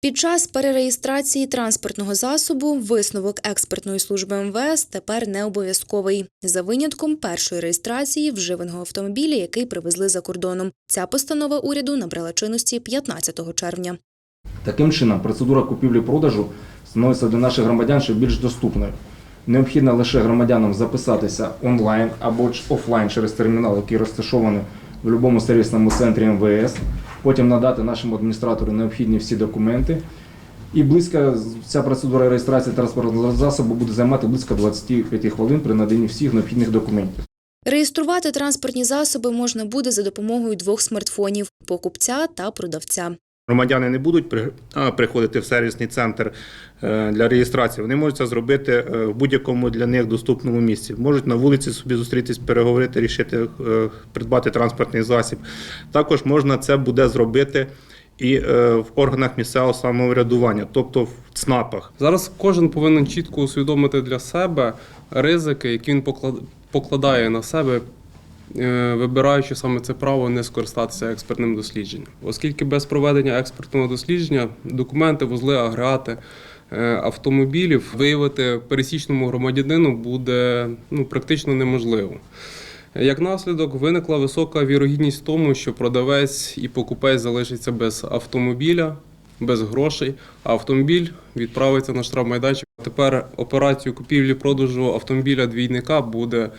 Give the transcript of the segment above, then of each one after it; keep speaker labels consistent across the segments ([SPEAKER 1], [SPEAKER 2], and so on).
[SPEAKER 1] Під час перереєстрації транспортного засобу висновок експертної служби МВС тепер не обов'язковий за винятком першої реєстрації вживаного автомобіля, який привезли за кордоном. Ця постанова уряду набрала чинності 15 червня.
[SPEAKER 2] Таким чином, процедура купівлі-продажу становиться для наших громадян ще більш доступною. Необхідно лише громадянам записатися онлайн або офлайн через термінал, який розташований в будь-якому сервісному центрі МВС, потім надати нашому адміністратору необхідні всі документи. І близько ця процедура реєстрації транспортного засобу буде займати близько 25 хвилин при наданні всіх необхідних документів.
[SPEAKER 1] Реєструвати транспортні засоби можна буде за допомогою двох смартфонів покупця та продавця.
[SPEAKER 3] Громадяни не будуть при- приходити в сервісний центр е, для реєстрації. Вони можуть це зробити е, в будь-якому для них доступному місці. Можуть на вулиці собі зустрітись, переговорити, рішити, е, придбати транспортний засіб. Також можна це буде зробити і в органах місцевого самоврядування, тобто в ЦНАПах.
[SPEAKER 4] Зараз кожен повинен чітко усвідомити для себе ризики, які він поклад- покладає на себе, вибираючи саме це право не скористатися експертним дослідженням. Оскільки без проведення експертного дослідження документи, вузли, агрегати е, автомобілів виявити пересічному громадянину буде ну, практично неможливо. Як наслідок, виникла висока вірогідність тому, що продавець і покупець залишаться без автомобіля, без грошей, а автомобіль відправиться на штрафмайданчик. Тепер операцію купівлі-продажу автомобіля двійника буде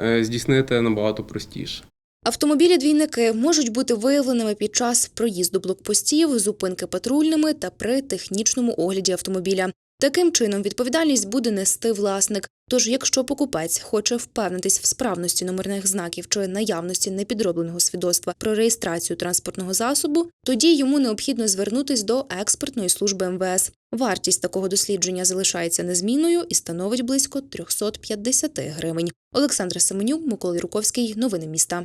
[SPEAKER 4] е, здійснити набагато простіше.
[SPEAKER 1] Автомобілі-двійники можуть бути виявленими під час проїзду блокпостів, зупинки патрульними та при технічному огляді автомобіля. Таким чином, відповідальність буде нести власник. Тож, якщо покупець хоче впевнитись в справності номерних знаків чи наявності непідробленого свідоцтва про реєстрацію транспортного засобу, тоді йому необхідно звернутись до експертної служби МВС. Вартість такого дослідження залишається незмінною і становить близько 350 гривень. Олександра Семенюк, Микола Руковський, Новини міста.